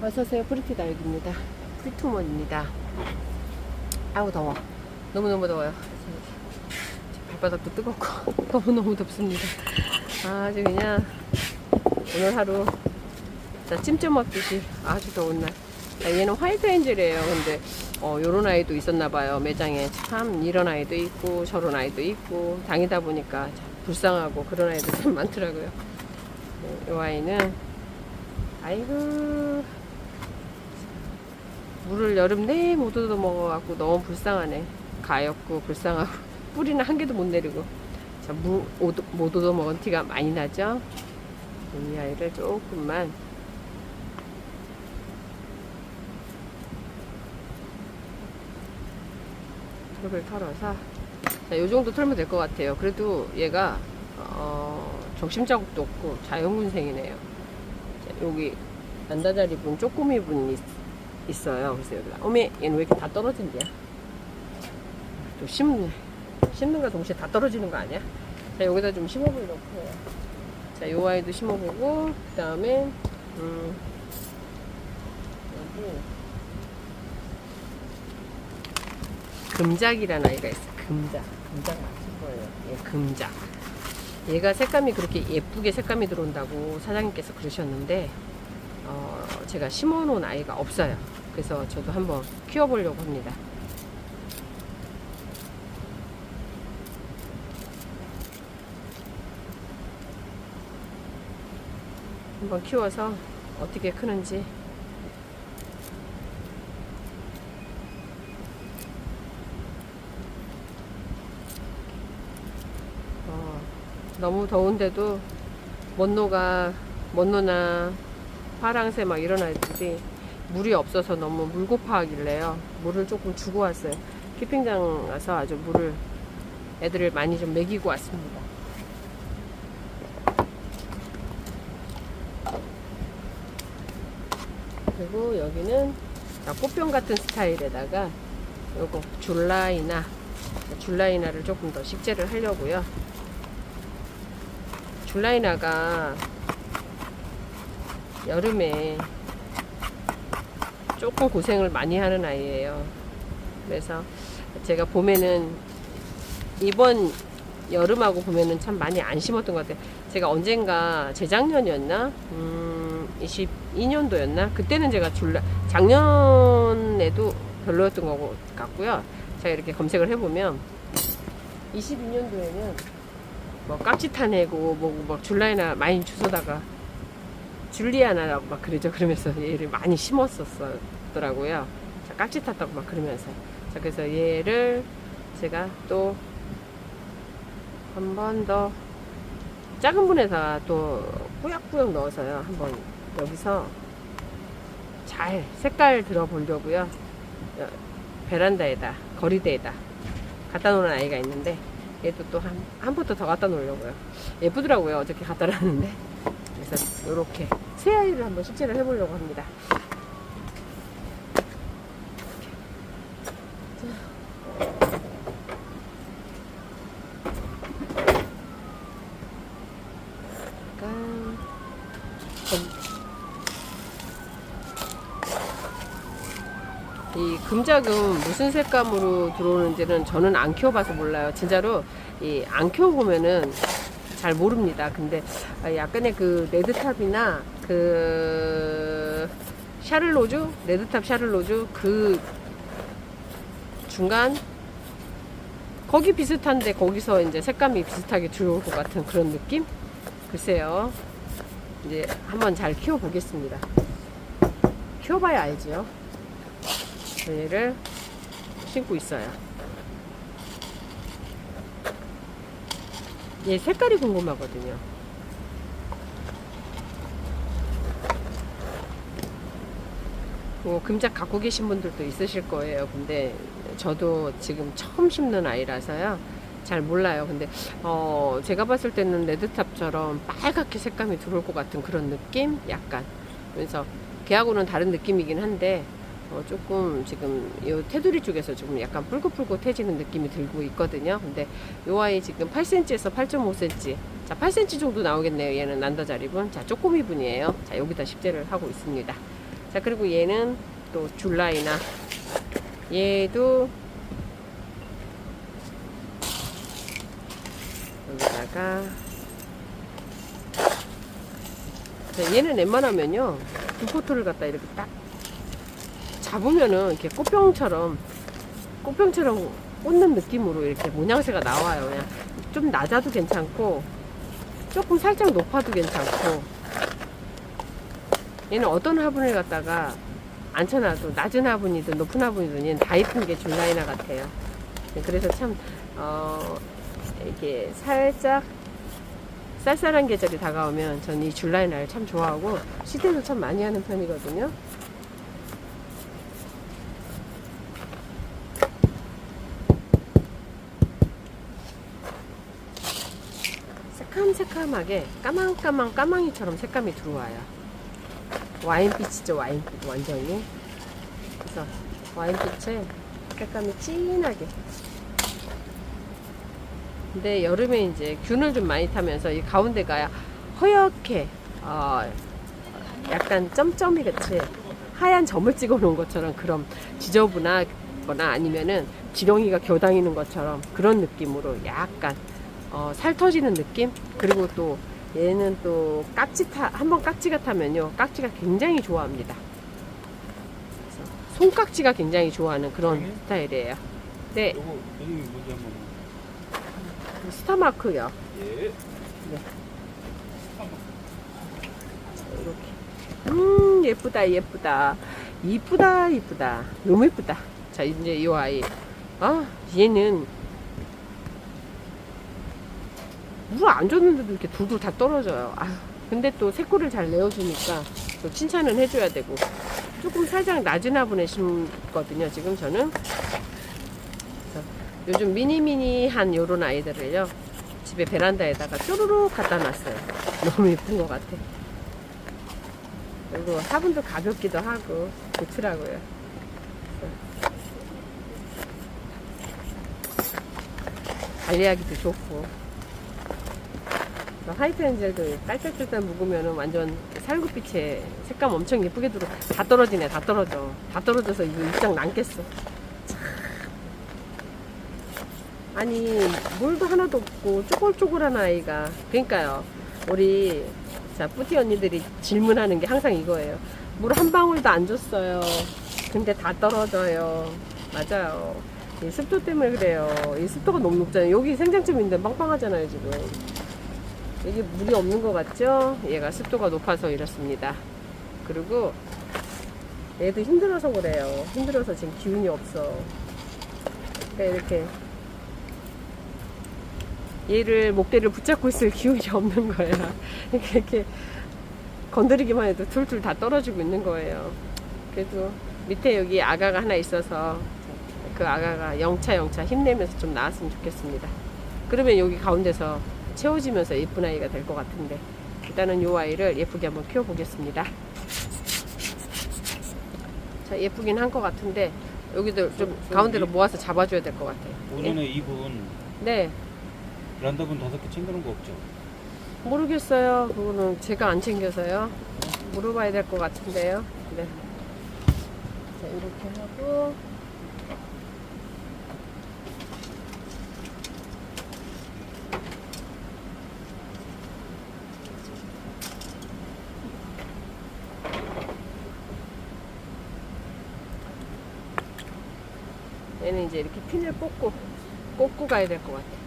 어서오세요. 프리티 다육입니다. 프리투먼입니다. 아우, 더워. 너무너무 더워요. 발바닥도 뜨겁고, 너무너무 덥습니다. 아주 그냥, 오늘 하루, 자, 찜찜 먹듯이 아주 더운 날. 자, 얘는 화이트 엔젤이에요. 근데, 어, 요런 아이도 있었나 봐요. 매장에. 참, 이런 아이도 있고, 저런 아이도 있고, 다니다 보니까 참 불쌍하고 그런 아이도 참 많더라고요. 네, 요 아이는, 아이고, 물을 여름 못 얻어 먹어갖고 너무 불쌍하네. 가엾고 불쌍하고 뿌리는 한 개도 못 내리고. 자, 무, 오도- 못 얻어 먹은 티가 많이 나죠? 이 아이를 조금만 털을 털어서 자, 요 정도 털면 될 것 같아요. 그래도 얘가 어, 적심 자국도 없고 자연군생이네요. 자, 여기 난다자리 분, 쪼꼬미 분 있, 있어요. 그래서 여기다. 어메, 얘는 왜 이렇게 다 떨어진대요? 또 심네. 심는과 동시에 다 떨어지는 거 아니야? 자, 여기다 좀 심어보려고. 자, 요 아이도 심어보고, 그 다음에, 음, 여기, 금작이라는 아이가 있어요. 금작. 금작 맞을 거예요. 예, 금작. 얘가 색감이 그렇게 예쁘게 색감이 들어온다고 사장님께서 그러셨는데, 어, 제가 심어놓은 아이가 없어요. 그래서 저도 한번 키워보려고 합니다. 한번 키워서 어떻게 크는지 어, 너무 더운데도 먼노가 먼노나 파랑새 막 이런 아이들이 물이 없어서 너무 물고파하길래요. 물을 조금 주고 왔어요. 키핑장 가서 아주 물을 애들을 많이 좀 먹이고 왔습니다. 그리고 여기는 자, 꽃병 같은 스타일에다가 요거 줄라이나 줄라이나를 조금 더 식재를 하려고요. 줄라이나가 여름에 조금 고생을 많이 하는 아이예요. 그래서 제가 봄에는 이번 여름하고 봄에는 참 많이 안 심었던 것 같아요. 제가 언젠가 재작년이었나? 음, 22년도였나? 그때는 제가 줄라, 작년에도 별로였던 것 같고요. 제가 이렇게 검색을 해보면 22년도에는 뭐 깍지 타내고 뭐, 뭐 줄라이나 많이 주워다가 줄리아나라고 막 그러죠. 그러면서 얘를 많이 심었었더라고요. 자, 깍지 탔다고 막 그러면서. 자, 그래서 얘를 제가 또 한 번 더 작은 분에다가 또 뿌약뿌약 넣어서요. 한번 여기서 잘 색깔 들어보려고요. 여- 베란다에다, 거리대에다 갖다 놓은 아이가 있는데 얘도 또 한, 한 포트 더 갖다 놓으려고요. 예쁘더라고요. 어저께 갖다 놨는데. 그래서 이렇게 새 아이를 한번 식재를 해보려고 합니다. 이 금작은 무슨 색감으로 들어오는지는 저는 안 키워봐서 몰라요. 진짜로 이 안 키워보면은 잘 모릅니다. 근데 아, 약간의 그 레드탑이나 그 샤를로즈, 레드탑 샤를로즈 그 중간 거기 비슷한데 거기서 이제 색감이 비슷하게 들어올 것 같은 그런 느낌? 글쎄요. 이제 한번 잘 키워보겠습니다. 키워봐야 알지요. 얘를 신고 있어요. 얘 색깔이 궁금하거든요. 뭐 금작 갖고 계신 분들도 있으실 거예요. 근데 저도 지금 처음 심는 아이라서요. 잘 몰라요. 근데 어 제가 봤을 때는 레드탑처럼 빨갛게 색감이 들어올 것 같은 그런 느낌? 약간. 그래서 걔하고는 다른 느낌이긴 한데 어, 조금 지금 이 테두리 쪽에서 좀 약간 붉긋붉긋해지는 느낌이 들고 있거든요. 근데 요 아이 지금 8cm에서 8.5cm. 자, 8cm 정도 나오겠네요. 얘는 난다자리분. 자, 쪼꼬미 분이에요. 자, 여기다 식재를 하고 있습니다. 자 그리고 얘는 또 줄라이나 얘도 여기다가 자, 얘는 웬만하면요 두포토를 갖다 이렇게 딱 잡으면은 이렇게 꽃병처럼 꽃병처럼 꽂는 느낌으로 이렇게 모양새가 나와요. 그냥 좀 낮아도 괜찮고 조금 살짝 높아도 괜찮고. 얘는 어떤 화분을 갖다가 앉혀놔도 낮은 화분이든 높은 화분이든 얘는 다 이쁜 게 줄라이나 같아요. 네, 그래서 참 어, 이렇게 살짝 쌀쌀한 계절이 다가오면 전 이 줄라이나를 참 좋아하고 시대도 참 많이 하는 편이거든요 새캄새캄하게 까망까망 까망이처럼 색감이 들어와요. 와인빛이죠, 와인빛 완전히. 그래서 와인빛에 색감이 진하게. 근데 여름에 이제 균을 좀 많이 타면서 이 가운데가 허옇게 어, 약간 점점이 같이 하얀 점을 찍어 놓은 것처럼 그런 지저분하거나 아니면은 지렁이가 겨다니는 것처럼 그런 느낌으로 약간 어, 살 터지는 느낌? 그리고 또 얘는 또 깍지 타, 한번 깍지가 타면요. 깍지가 굉장히 좋아합니다. 손깍지가 굉장히 좋아하는 그런 네. 스타일이에요. 네, 요거 한번 스타마크요. 예 이렇게. 음, 예쁘다, 예쁘다. 이쁘다, 이쁘다. 너무 예쁘다. 자, 이제 이 아이. 아, 얘는 물 안 줬는데도 이렇게 둘둘 다 떨어져요. 아, 근데 또 새꼬리를 잘 내어주니까 또 칭찬은 해줘야 되고. 조금 살짝 화분에 심거든요, 지금 저는. 요즘 미니미니한 요런 아이들을요, 집에 베란다에다가 쪼르륵 갖다 놨어요. 너무 예쁜 것 같아. 그리고 화분도 가볍기도 하고 좋더라고요. 관리하기도 좋고. 화이트 엔젤도 딸딸딸딸 묵으면은 완전 살구빛에 색감 엄청 예쁘게 들어. 다 떨어지네, 다 떨어져. 다 떨어져서 이거 입장 남겠어. 참. 아니, 물도 하나도 없고 쪼글쪼글한 아이가. 그러니까요. 우리 자, 뿌티 언니들이 질문하는 게 항상 이거예요. 물 한 방울도 안 줬어요. 근데 다 떨어져요. 맞아요. 이 습도 때문에 그래요. 이 습도가 너무 높잖아요. 여기 생장점인데 빵빵하잖아요, 지금. 이게 물이 없는 것 같죠? 얘가 습도가 높아서 이렇습니다. 그리고 얘도 힘들어서 그래요. 힘들어서 지금 기운이 없어. 그러니까 이렇게 얘를 목대를 붙잡고 있을 기운이 없는 거야. 이렇게, 이렇게 건드리기만 해도 툴툴 다 떨어지고 있는 거예요. 그래도 밑에 여기 아가가 하나 있어서 그 아가가 영차 영차 힘내면서 좀 나았으면 좋겠습니다. 그러면 여기 가운데서 채워지면서 예쁜 아이가 될 것 같은데 일단은 이 아이를 예쁘게 한번 키워보겠습니다. 자 예쁘긴 한 것 같은데 여기도 좀 손- 가운데로 손이- 모아서 잡아줘야 될 것 같아요. 오전에 이분 네 란다분 다섯 개 챙겨놓은 거 없죠? 모르겠어요. 그거는 제가 안 챙겨서요. 물어봐야 될 것 같은데요. 네. 자, 이렇게 하고. 얘는 이제 이렇게 핀을 꽂고, 꽂고 가야 될 것 같아요.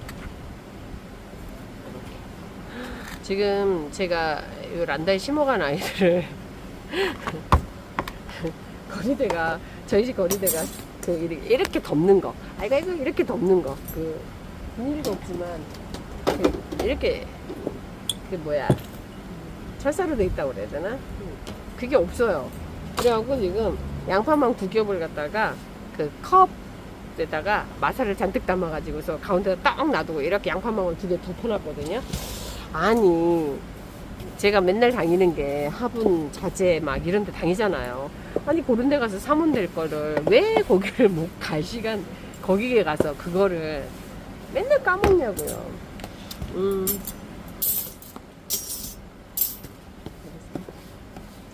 지금 제가 이 란다에 심어간 아이들을 거리대가 저희 집 거리대가 그 이렇게, 덮는 거. 아이가 이거 이렇게 덮는 거그 비닐도 없지만 그 이렇게 그 뭐야 철사로 돼 있다고 그래야 되나? 그게 없어요. 그래갖고 지금 양파망 두 겹을 갖다가 그 컵 에다가 마사를 잔뜩 담아가지고서 가운데다 딱 놔두고 이렇게 양파망을 두개 덮어놨거든요. 아니 제가 맨날 다니는 게 화분 자재 막 이런 데 다니잖아요. 아니 그런 데 가서 사면 될 거를 왜 거기를 못 갈 시간 거기에 가서 그거를 맨날 까먹냐고요. 음.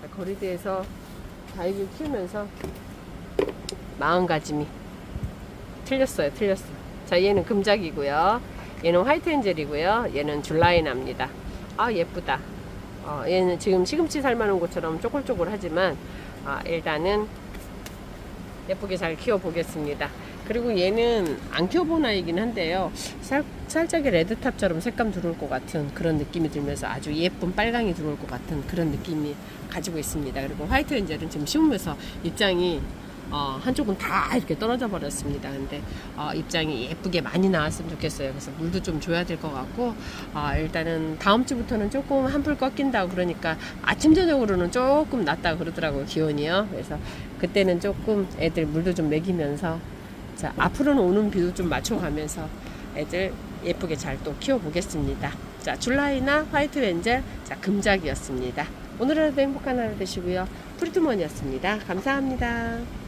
자, 거리대에서 아이를 키우면서 마음가짐이 틀렸어요, 틀렸어. 자, 얘는 금작이고요. 얘는 화이트 엔젤이고요. 얘는 줄라이나입니다. 아, 예쁘다. 어, 얘는 지금 시금치 삶아놓은 것처럼 쪼글쪼글하지만 아, 일단은 예쁘게 잘 키워보겠습니다. 그리고 얘는 안 키워본 아이긴 한데요. 살, 살짝의 레드탑처럼 색감 들어올 것 같은 그런 느낌이 들면서 아주 예쁜 빨강이 들어올 것 같은 그런 느낌이 가지고 있습니다. 그리고 화이트 엔젤은 지금 심으면서 입장이 어, 한쪽은 다 이렇게 떨어져 버렸습니다. 근데 어, 입장이 예쁘게 많이 나왔으면 좋겠어요. 그래서 물도 좀 줘야 될 것 같고 어, 일단은 다음 주부터는 조금 한풀 꺾인다고 그러니까 아침 저녁으로는 조금 낫다고 그러더라고요. 기온이요. 그래서 그때는 조금 애들 물도 좀 먹이면서 자 앞으로는 오는 비도 좀 맞춰가면서 애들 예쁘게 잘 또 키워보겠습니다. 자 줄라이나 화이트 렌젤 자 금작이었습니다. 오늘 하루도 행복한 하루 되시고요. 프리트먼이었습니다. 감사합니다.